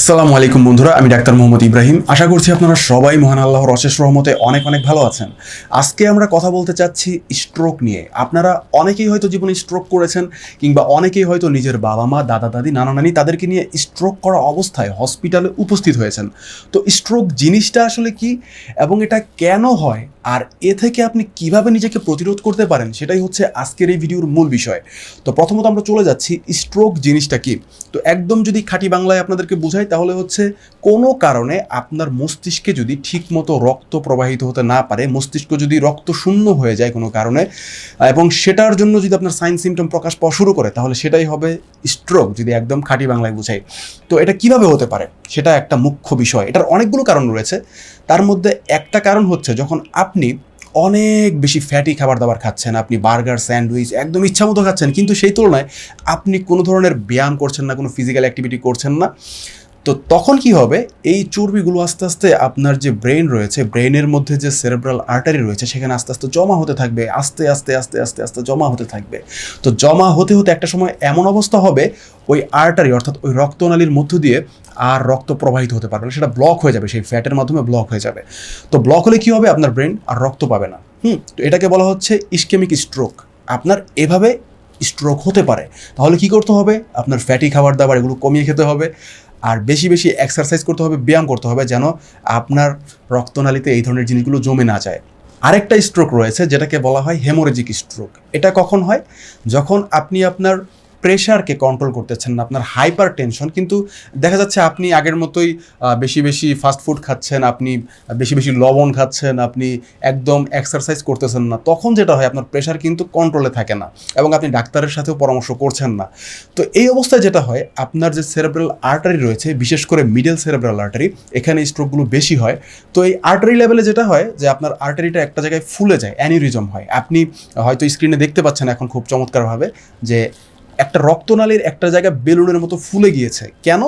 আসসালামু আলাইকুম বন্ধুরা, আমি ডাক্তার মোহাম্মদ ইব্রাহিম। আশা করছি আপনারা সবাই মহান আল্লাহর অশেষ রহমতে অনেক অনেক ভালো আছেন। আজকে আমরা কথা বলতে চাচ্ছি স্ট্রোক নিয়ে। আপনারা অনেকেই হয়তো জীবনে স্ট্রোক করেছেন, কিংবা অনেকেই হয়তো নিজের বাবা মা, দাদা, দাদি, নানা, নানি তাদেরকে নিয়ে স্ট্রোক করা অবস্থায় হসপিটালে উপস্থিত হয়েছেন। তো স্ট্রোক জিনিসটা আসলে কি এবং এটা কেন হয়? আর এ থেকে আপনি কীভাবে নিজেকে প্রতিরোধ করতে পারেন, সেটাই হচ্ছে আজকের এই ভিডিওর মূল বিষয়। তো প্রথমত আমরা চলে যাচ্ছি স্ট্রোক জিনিসটা কি? তো একদম যদি খাঁটি বাংলায় আপনাদেরকে বোঝাই, তাহলে হচ্ছে কোনো কারণে আপনার মস্তিষ্কে যদি ঠিকমতো রক্ত প্রবাহিত হতে না পারে, মস্তিষ্ক যদি রক্ত শূন্য হয়ে যায় কোনো কারণে, এবং সেটার জন্য যদি আপনার সাইন সিমটম প্রকাশ পাওয়া শুরু করে, তাহলে সেটাই হবে স্ট্রোক যদি একদম খাঁটি বাংলায় বোঝাই। তো এটা কীভাবে হতে পারে? সেটা একটা মুখ্য বিষয়। এটার অনেকগুলো কারণ রয়েছে। তার মধ্যে একটা কারণ হচ্ছে, যখন আপনি অনেক বেশি ফ্যাটি খাবার দাবার খাচ্ছেন, আপনি বার্গার, স্যান্ডউইচ একদম ইচ্ছা মতো খাচ্ছেন, কিন্তু সেই তুলনায় আপনি কোনো ধরনের ব্যায়াম করছেন না, কোনো ফিজিক্যাল অ্যাক্টিভিটি করছেন না। তো তখন কি হবে? এই চর্বিগুলো আস্তে আস্তে আপনার যে ব্রেন রয়েছে, ব্রেনের মধ্যে যে সেরেব্রাল আর্টারি রয়েছে, সেখানে আস্তে আস্তে জমা হতে থাকবে, আস্তে আস্তে আস্তে আস্তে আস্তে জমা হতে থাকবে। তো জমা হতে হতে একটা সময় এমন অবস্থা হবে, ওই আর্টারি অর্থাৎ ওই রক্তনালীর মধ্য দিয়ে আর রক্ত প্রবাহিত হতে পারবে না, সেটা ব্লক হয়ে যাবে, সেই ফ্যাটের মাধ্যমে ব্লক হয়ে যাবে। তো ব্লক হলে কি হবে? আপনার ব্রেন আর রক্ত পাবে না। হুম, তো এটাকে বলা হচ্ছে ইস্কেমিক স্ট্রোক। আপনার এভাবে স্ট্রোক হতে পারে। তাহলে কি করতে হবে? আপনার ফ্যাটি খাবার দাবার এগুলো কমিয়ে খেতে হবে। আর বেশি বেশি এক্সারসাইজ করতে হবে, ব্যায়াম করতে হবে যেন আপনার রক্তনালীতে এই ধরনের জিনিসগুলো জমে না যায়। আরেকটা স্ট্রোক রয়েছে যেটাকে বলা হয় হেমোরেজিক স্ট্রোক এটা কখন হয়? যখন আপনি আপনার প্রেশারকে কন্ট্রোল করতেছেন না, আপনার হাইপার টেনশন কিন্তু দেখা যাচ্ছে আপনি আগের মতোই বেশি বেশি ফাস্ট ফুড খাচ্ছেন, আপনি বেশি বেশি লবণ খাচ্ছেন, আপনি একদম এক্সারসাইজ করতেছেন না। তখন যেটা হয়, আপনার প্রেশার কিন্তু কন্ট্রোলে থাকে না এবং আপনি ডাক্তারের সাথেও পরামর্শ করছেন না। তো এই অবস্থায় যেটা হয়, আপনার যে সেরেব্রাল আর্টারি রয়েছে, বিশেষ করে মিডল সেরেব্রাল আর্টারি এখানে স্ট্রোকগুলো বেশি হয়। তো এই আর্টারি লেভেলে যেটা হয়, যে আপনার আর্টারিটা একটা জায়গায় ফুলে যায় অ্যানিউরিজম হয়। আপনি হয়তো স্ক্রিনে দেখতে পাচ্ছেন এখন খুব চমৎকারভাবে যে একটা রক্তনালীর একটা জায়গা বেলুনের মতো ফুলে গিয়েছে। কেন?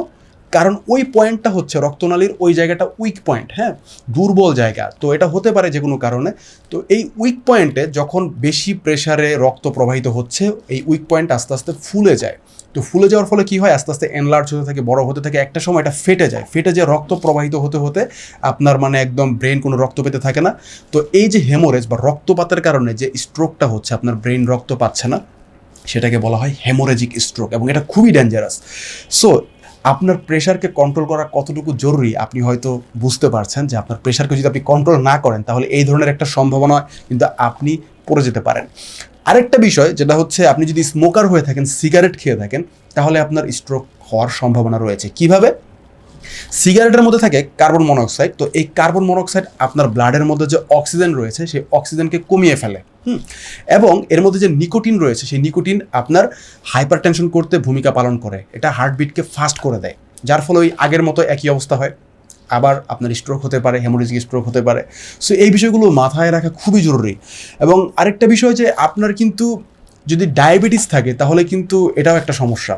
কারণ ওই পয়েন্টটা হচ্ছে, রক্তনালীর ওই জায়গাটা উইক পয়েন্ট হ্যাঁ? দুর্বল জায়গা। তো এটা হতে পারে যে কোনো কারণে। তো এই উইক পয়েন্টে যখন বেশি প্রেশারে রক্ত প্রবাহিত হচ্ছে, এই উইক পয়েন্ট আস্তে আস্তে ফুলে যায়। তো ফুলে যাওয়ার ফলে কি হয়? আস্তে আস্তে এনলার্জ হতে থাকে, বড় হতে থাকে, একটা সময় এটা ফেটে যায়। ফেটে যে রক্ত প্রবাহিত হতে হতে আপনার মানে একদম ব্রেন কোনো রক্ত পেতে থাকে না। তো এই যে হেমোরেজ বা রক্তপাতের কারণে যে স্ট্রোকটা হচ্ছে, আপনার ব্রেন রক্ত পাচ্ছে না সেটাকে বলা হয় হেমোরেজিক স্ট্রোক এবং এটা খুবই ডেঞ্জারাস সো আপনার প্রেশারকে কন্ট্রোল করা কতটুকু জরুরি আপনি হয়তো বুঝতে পারছেন যে আপনার প্রেশারকে যদি আপনি কন্ট্রোল না করেন, তাহলে এই ধরনের একটা সম্ভাবনা কিন্তু আপনি পড়ে যেতে পারেন। আরেকটা বিষয় যেটা হচ্ছে, আপনি যদি স্মোকার হয়ে থাকেন সিগারেট খেয়ে থাকেন, তাহলে আপনার স্ট্রোক হওয়ার সম্ভাবনা রয়েছে। কীভাবে? সিগারেটের মধ্যে থাকে কার্বন মনোক্সাইড, তো এই কার্বন মনোক্সাইড আপনার ব্লাডের মধ্যে যে অক্সিজেন রয়েছে, সেই অক্সিজেনকে কমিয়ে ফেলে, হুম? এবং এর মধ্যে যে নিকোটিন রয়েছে, সেই নিকোটিন আপনার হাইপার টেনশন করতে ভূমিকা পালন করে। এটা হার্টবিটকে ফাস্ট করে দেয়, যার ফলে ওই আগের মতো একই অবস্থা হয়। আবার আপনার স্ট্রোক হতে পারে, হেমোরেজিক স্ট্রোক হতে পারে। সো এই বিষয়গুলো মাথায় রাখা খুবই জরুরি। এবং আরেকটা বিষয় যে আপনার কিন্তু যদি ডায়াবেটিস থাকে, তাহলে কিন্তু এটাও একটা সমস্যা।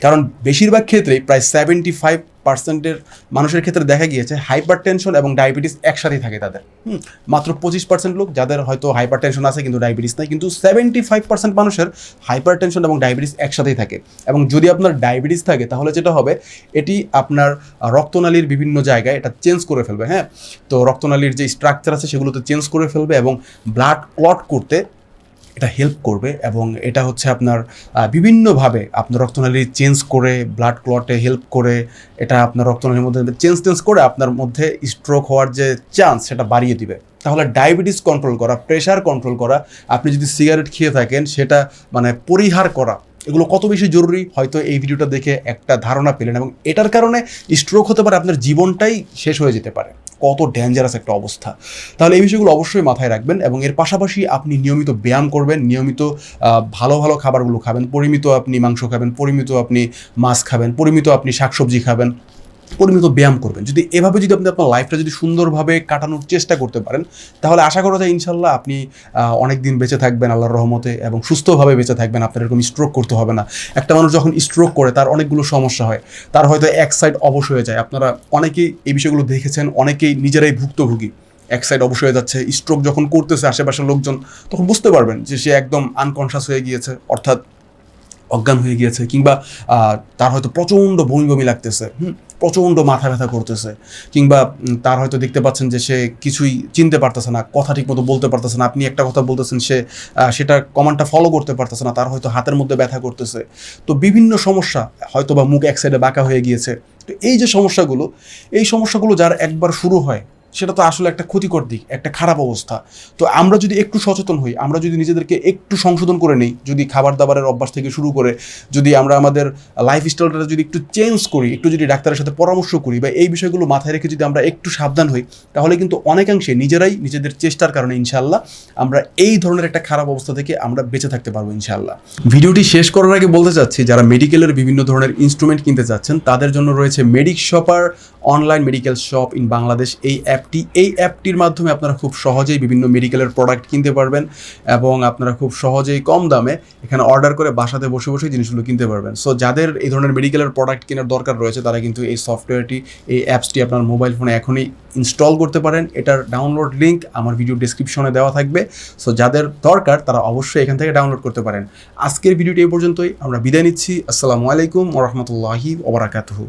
কারণ বেশিরভাগ ক্ষেত্রেই প্রায় সেভেন্টি ফাইভ পার্সেন্টের মানুষের ক্ষেত্রে দেখা গিয়েছে হাইপার টেনশন এবং ডায়াবেটিস একসাথেই থাকে তাদের। হুম, মাত্র পঁচিশ পার্সেন্ট লোক যাদের হয়তো হাইপার টেনশন আছে কিন্তু ডায়াবেটিস নাই, কিন্তু সেভেন্টি ফাইভ পার্সেন্ট মানুষের হাইপার টেনশন এবং ডায়াবেটিস একসাথেই থাকে। এবং যদি আপনার ডায়াবেটিস থাকে, তাহলে যেটা হবে, এটি আপনার রক্তনালীর বিভিন্ন জায়গায় এটা চেঞ্জ করে ফেলবে হ্যাঁ? তো রক্তনালীর যে স্ট্রাকচার আছে, সেগুলোতে চেঞ্জ করে ফেলবে এবং ব্লাড ক্লট করতে এটা হেল্প করবে এবং এটা হচ্ছে আপনার বিভিন্নভাবে আপনার রক্তনালী চেঞ্জ করে ব্লাড ক্লটে হেল্প করে, এটা আপনার রক্তনালীর মধ্যে চেঞ্জ টেঞ্জ করে আপনার মধ্যে স্ট্রোক হওয়ার যে চান্স সেটা বাড়িয়ে দিবে। তাহলে ডায়াবেটিস কন্ট্রোল করা প্রেশার কন্ট্রোল করা, আপনি যদি সিগারেট খেয়ে থাকেন সেটা মানে পরিহার করা, এগুলো কত বেশি জরুরি হয়তো এই ভিডিওটা দেখে একটা ধারণা পেলেন এবং এটার কারণে স্ট্রোক হতে পারে, আপনার জীবনটাই শেষ হয়ে যেতে পারে। কত ডেঞ্জারাস একটা অবস্থা। তাহলে এই বিষয়গুলো অবশ্যই মাথায় রাখবেন এবং এর পাশাপাশি আপনি নিয়মিত ব্যায়াম করবেন, নিয়মিত ভালো ভালো খাবারগুলো খাবেন। পরিমিত আপনি মাংস খাবেন, পরিমিত আপনি মাছ খাবেন, পরিমিত আপনি শাকসবজি খাবেন। পরিমিত ব্যায়াম করবেন। যদি এভাবে যদি আপনি আপনার লাইফটা যদি সুন্দরভাবে কাটানোর চেষ্টা করতে পারেন, তাহলে আশা করা যায় ইনশাল্লাহ আপনি অনেক দিন বেঁচে থাকবেন আল্লাহর রহমতে এবং সুস্থভাবে বেঁচে থাকবেন, আপনার এরকম স্ট্রোক করতে হবে না। একটা মানুষ যখন স্ট্রোক করে, তার অনেকগুলো সমস্যা হয়। তার হয়তো এক সাইড অবশ হয়ে যায়। আপনারা অনেকেই এই বিষয়গুলো দেখেছেন, অনেকেই নিজেরাই ভুক্তভোগী। এক সাইড অবশ হয়ে যাচ্ছে স্ট্রোক যখন করতেছে আশেপাশের লোকজন, তখন বুঝতে পারবেন যে সে একদম আনকনশাস হয়ে গিয়েছে, অর্থাৎ অজ্ঞান হয়ে গিয়েছে কিংবা তার হয়তো প্রচণ্ড বমি বমি লাগতেছে। হুম? প্রচণ্ড মাথা ব্যথা করতেছে। কিংবা তার হয়তো দেখতে পাচ্ছেন যে সে কিছুই চিনতে পারতেছে না, কথা ঠিক মতো বলতে পারতেছে না, আপনি একটা কথা বলতেছেন সে সেটা কমান্ডটা ফলো করতে পারতেছে না, তার হয়তো হাতের মধ্যে ব্যথা করতেছে। তো বিভিন্ন সমস্যা হয়তো বা মুখ এক সাইডে বাঁকা হয়ে গিয়েছে। তো এই যে সমস্যাগুলো, এই সমস্যাগুলো যার একবার শুরু হয় সেটা তো আসলে একটা ক্ষতিকর দিক, একটা খারাপ অবস্থা। তো আমরা যদি একটু সচেতন হই, আমরা যদি নিজেদেরকে একটু সংশোধন করে নিই, যদি খাবার দাবারের অভ্যাস থেকে শুরু করে, যদি আমরা আমাদের লাইফ স্টাইলটা যদি একটু চেঞ্জ করি, একটু যদি ডাক্তারের সাথে পরামর্শ করি বা এই বিষয়গুলো মাথায় রেখে যদি আমরা একটু সাবধান হই, তাহলে কিন্তু অনেকাংশে নিজেরাই নিজেদের চেষ্টার কারণে ইনশাল্লাহ আমরা এই ধরনের একটা খারাপ অবস্থা থেকে আমরা বেঁচে থাকতে পারব ইনশাল্লাহ ভিডিওটি শেষ করার আগে বলতে চাচ্ছি, যারা মেডিকেলের বিভিন্ন ধরনের ইনস্ট্রুমেন্ট কিনতে চাচ্ছেন, তাদের জন্য রয়েছে medic shopper online medical shop in Bangladesh এই অ্যাপটি, এই অ্যাপটির মাধ্যমে আপনারা খুব সহজেই বিভিন্ন মেডিকেলের প্রোডাক্ট কিনতে পারবেন এবং আপনারা খুব সহজেই কম দামে এখানে অর্ডার করে বাসাতে বসে বসে জিনিসগুলো কিনতে পারবেন। সো যাদের এই ধরনের মেডিকেলের প্রোডাক্ট কেনার দরকার রয়েছে, তারা কিন্তু এই সফটওয়্যারটি এই অ্যাপসটি আপনার মোবাইল ফোনে এখনই ইনস্টল করতে পারেন। এটার ডাউনলোড লিঙ্ক আমার ভিডিও ডিসক্রিপশনে দেওয়া থাকবে। সো যাদের দরকার, তারা অবশ্যই এখান থেকে ডাউনলোড করতে পারেন। আজকের ভিডিওটি এই পর্যন্তই। আমরা বিদায় নিচ্ছি। আসসালামু আলাইকুম ওরহমতুল্লাহি ওবরাকাতুহু